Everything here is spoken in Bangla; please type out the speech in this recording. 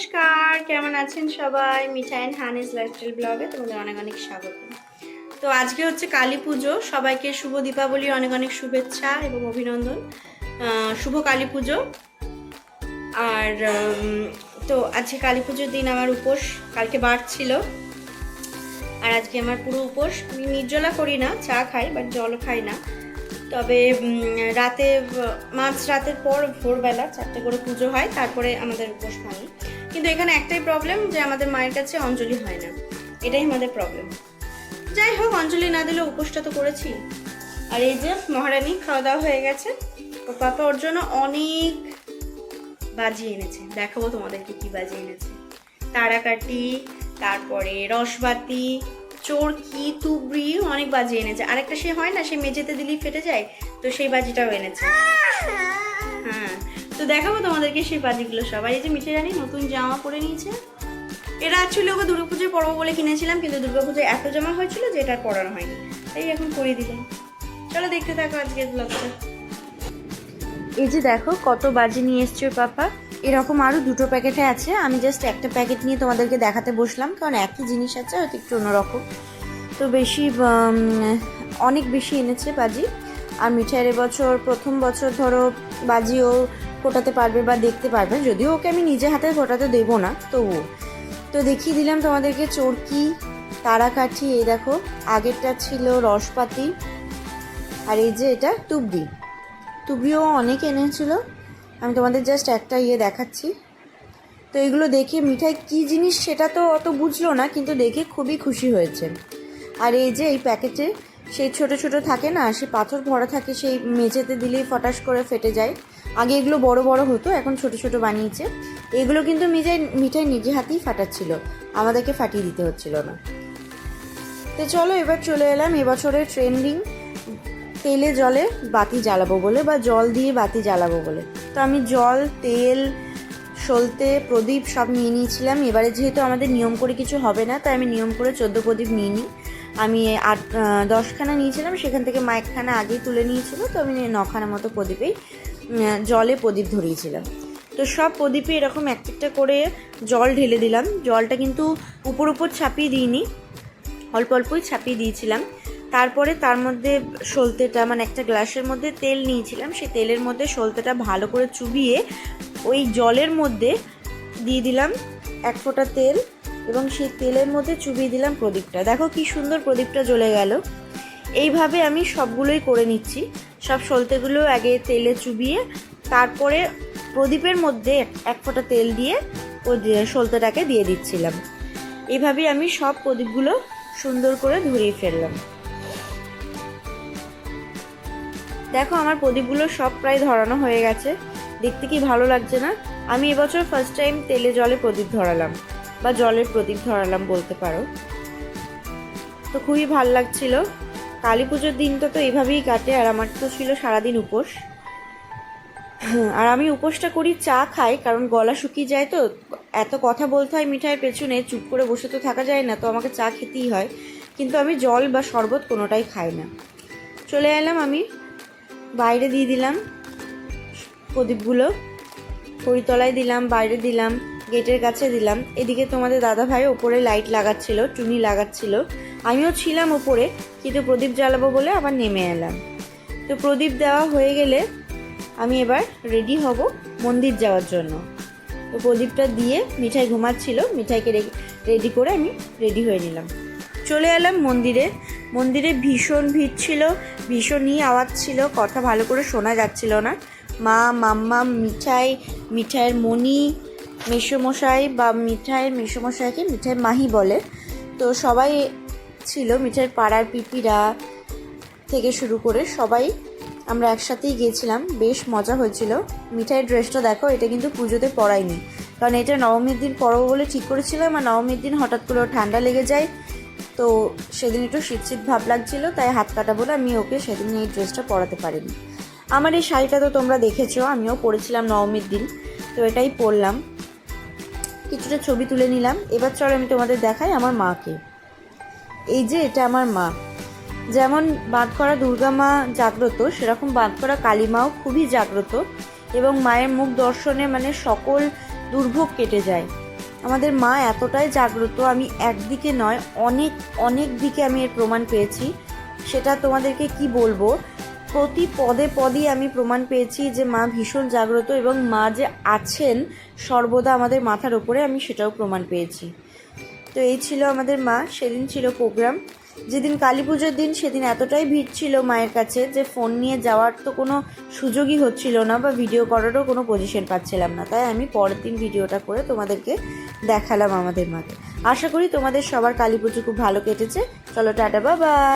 নমস্কার, কেমন আছেন সবাই? মিঠাই অ্যান্ড হানিস লাইফস্টাইল ব্লগে তোমাদের অনেক অনেক স্বাগত। তো আজকে হচ্ছে কালী পুজো। সবাইকে শুভ দীপাবলি, অনেক অনেক শুভেচ্ছা এবং অভিনন্দন। শুভ কালী পুজো। আর তো আজকে কালী পুজোর দিন আমার উপোস কালকে বার ছিল। আর আজকে আমার পুরো উপোস। আমি নির্জলা করি না, চা খাই বাট জল খাই না। তবে রাতে, মাঝ রাতের পর ভোরবেলা চারটে করে পুজো হয়, তারপরে আমাদের উপোস ভাঙি কিন্তু এখানে একটাই প্রবলেম যে আমাদের মায়ের কাছে অঞ্জলি হয় না। এটাই আমাদের প্রবলেম যাই হোক, অঞ্জলি না দিলে উপোসটা তো করেছি। আর এই যে মহারানী খাওয়া দাওয়া হয়ে গেছে। ও পাপা ওর জন্য অনেক বাজি এনেছে। দেখাবো তোমাদেরকে কি বাজি এনেছে। তারাকাটি, তারপরে রসবাতি চোরকি তুবড়ি অনেক বাজি এনেছে। আরেকটা সে হয় না, সে মেঝেতে দিলেই ফেটে যায়, তো সেই বাজিটাও এনেছে। হ্যাঁ তো দেখাবো তোমাদেরকে সেই বাজিগুলো সবাই। এই যে মিঠে রানী নতুন জামা পরে নিয়েছে। এটা অ্যাকচুয়ালি ওকে দুর্গা দুর্গাপুজোয় পরবো বলে কিনেছিলাম, কিন্তু দুর্গাপুজোয় এত জামা হয়েছিল যে এটা পরানো হয়নি। তাই এখন পরিয়ে দিলাম। চলো দেখতে থাকো আজকের ব্লগটা এই যে দেখো, কত বাজি নিয়ে এসছে ওর পাপা। এরকম আরও দুটো প্যাকেটে আছে। আমি জাস্ট একটা প্যাকেট নিয়ে তোমাদেরকে দেখাতে বসলাম, কারণ একই জিনিস আছে, হয়তো একটু অন্যরকম। তো বেশি অনেক বেশি এনেছে বাজি। আর মিঠাইয়ের এবছর প্রথম বছর ধরো বাজিও ফোটাতে পারবে বা দেখতে পারবে, যদিও ওকে আমি নিজে হাতে ফোটাতে দেবো না, তবুও। তো দেখিয়ে দিলাম তোমাদেরকে চরকি তারাকাঠি, এই দেখো, আগেরটা ছিল রসপাতি, আর এই যে এটা তুবড়ি। তুবড়িও অনেক এনেছিল, আমি তোমাদের জাস্ট একটা ইয়ে দেখাচ্ছি। তো এগুলো দেখে মিঠাই কি জিনিস সেটা তো অত বুঝলো না, কিন্তু দেখে খুবই খুশি হয়েছে। আর এই যে এই প্যাকেটে সেই ছোট ছোট থাকে না, সে পাথর ভরা থাকে, সেই মেঝেতে দিলেই ফটাস করে ফেটে যায়। আগে এগুলো বড় বড় হতো, এখন ছোট ছোট বানিয়েছে। এগুলো কিন্তু মিঠাই মিঠাই নিজে হাতেই ফাটাচ্ছিল। আমাদেরকে ফাটিয়ে দিতে হচ্ছিল না। তো চলো এবার চলে এলাম এবছরের ট্রেন্ডিং তেলে জলে বাতি জ্বালাবো বলে বা জল দিয়ে বাতি জ্বালাবো বলে। তো আমি জল, তেল, সলতে, প্রদীপ সব নিয়ে নিয়েছিলাম। এবারে যেহেতু আমাদের নিয়ম করে কিছু হবে না, তাই আমি নিয়ম করে চোদ্দ প্রদীপ নিয়ে নিই। আমি আট দশখানা নিয়েছিলাম, সেখান থেকে মা একখানা আগেই তুলে নিয়েছিল, তো আমি নখানা মতো প্রদীপেই জলে প্রদীপ ধরিয়েছিলাম। তো সব প্রদীপে এরকম এক একটা করে জল ঢেলে দিলাম। জলটা কিন্তু উপর উপর ছাপিয়ে দিইনি, অল্প অল্পই ছাপিয়ে দিয়েছিলাম। তারপরে তার মধ্যে সলতেটা মানে একটা গ্লাসের মধ্যে তেল নিয়েছিলাম, সেই তেলের মধ্যে সলতেটা ভালো করে চুবিয়ে ওই জলের মধ্যে দিয়ে দিলাম এক ফোঁটা তেল। এবং সেই তেলের মধ্যে চুবিয়ে দিলাম প্রদীপটা। দেখো কি সুন্দর প্রদীপটা জ্বলে গেল। এইভাবে আমি সবগুলোই করে নিচ্ছি। সব সলতেগুলো আগে তেলে চুবিয়ে, তারপরে প্রদীপের মধ্যে এক ফোঁটা তেল দিয়ে সলতেটাকে দিয়ে দিচ্ছিলাম। এইভাবে আমি সব প্রদীপগুলো সুন্দর করে ধরিয়ে ফেললাম। দেখো আমার প্রদীপগুলো সব প্রায় ধরানো হয়ে গেছে। দেখতে কি ভালো লাগছে না? আমি এবছর ফার্স্ট টাইম তেলে জলে প্রদীপ ধরালাম। বা জলের প্রদীপ ধরালাম বলতে পারো। তো খুবই ভালো লাগছিল। কালী পুজোর দিনটা তো এইভাবেই কাটে, আর আমার তো ছিল সারাদিন উপোস। আর আমি উপোসটা করি চা খাই, কারণ গলা শুকিয়ে যায় তো। এত কথা বলতে হয় মিঠাইয়ের পেছনে, চুপ করে বসে তো থাকা যায় না, তো আমাকে চা খেতেই হয়। কিন্তু আমি জল বা শরবত কোনোটাই খাই না। চলে এলাম আমি, বাইরে দিয়ে দিলাম প্রদীপগুলো। হরিতলায় দিলাম, বাইরে দিলাম। গেটের কাছে দিলাম। এদিকে তোমাদের দাদা ভাই ওপরে লাইট লাগাচ্ছিল, টুনি লাগাচ্ছিল। আমিও ছিলাম ওপরে, কিন্তু প্রদীপ জ্বালাবো বলে আবার নেমে এলাম। তো প্রদীপ দেওয়া হয়ে গেলে আমি এবার রেডি হব মন্দির যাওয়ার জন্য। তো প্রদীপটা দিয়ে মিঠাই ঘুমাচ্ছিল, মিঠাইকে রেডি করে আমি রেডি হয়ে নিলাম। চলে এলাম মন্দিরে। মন্দিরে ভীষণ ভিড় ছিল, ভীষণই আওয়াজ ছিল, কথা ভালো করে শোনা যাচ্ছিল না। মা, মাম্মা, মিঠাই, মিঠাইয়ের মণি মেসোমশাই বা মিঠাইয়ের মেসোমশাইকে মিঠাই মাহি বলে। তো সবাই ছিল মিঠাইয়ের পাড়ার পিপিরা থেকে শুরু করে সবাই আমরা একসাথেই গিয়েছিলাম। বেশ মজা হয়েছিল। মিঠাইয়ের ড্রেসটা দেখো, এটা কিন্তু পুজোতে পরাইনি। কারণ এটা নবমীর দিন পরব বলে ঠিক করেছিলাম আর নবমীর দিন হঠাৎ করে ঠান্ডা লেগে যায়। তো সেদিন একটু শীত শীত ভাব লাগছিল, তাই হাত কাটা বলে আমি ওকে সেদিন এই ড্রেসটা পরাতে পারিনি। আমার এই শাড়িটা তো তোমরা দেখেছ, আমিও পরেছিলাম নবমীর দিন। তো এটাই পরলাম। কিছুটা ছবি তুলে নিলাম। এবার চলো আমি তোমাদের দেখাই আমার মাকে। এই যে এটা আমার মা। যেমন বাঁধকরা দুর্গা মা জাগ্রত, সেরকম বাঁধকরা কালী মাও খুবই জাগ্রত এবং মায়ের মুখ দর্শনে মানে সকল দুর্ভোগ কেটে যায়। আমাদের মা এতটাই জাগ্রত, আমি একদিকে নয়, অনেক অনেক দিকে আমি এর প্রমাণ পেয়েছি। সেটা তোমাদেরকে কি বলব? প্রতি পদে পদই আমি প্রমাণ পেয়েছি যে মা ভীষণ জাগ্রত এবং মা যে আছেন সর্বদা আমাদের মাথার ওপরে আমি সেটাও প্রমাণ পেয়েছি। তো এই ছিল আমাদের মা, সেদিন ছিল প্রোগ্রাম। যেদিন কালী পুজোর দিন, সেদিন এতটাই ভিড় ছিল মায়ের কাছে যে ফোন নিয়ে যাওয়ার তো কোনো সুযোগই হচ্ছিল না বা ভিডিও করারও কোনো পজিশন পাচ্ছিলাম না। তাই আমি পরের দিন ভিডিওটা করে তোমাদেরকে দেখালাম আমাদের মাকে। আশা করি তোমাদের সবার কালী পুজো খুব ভালো কেটেছে। চলো টাটা বাবা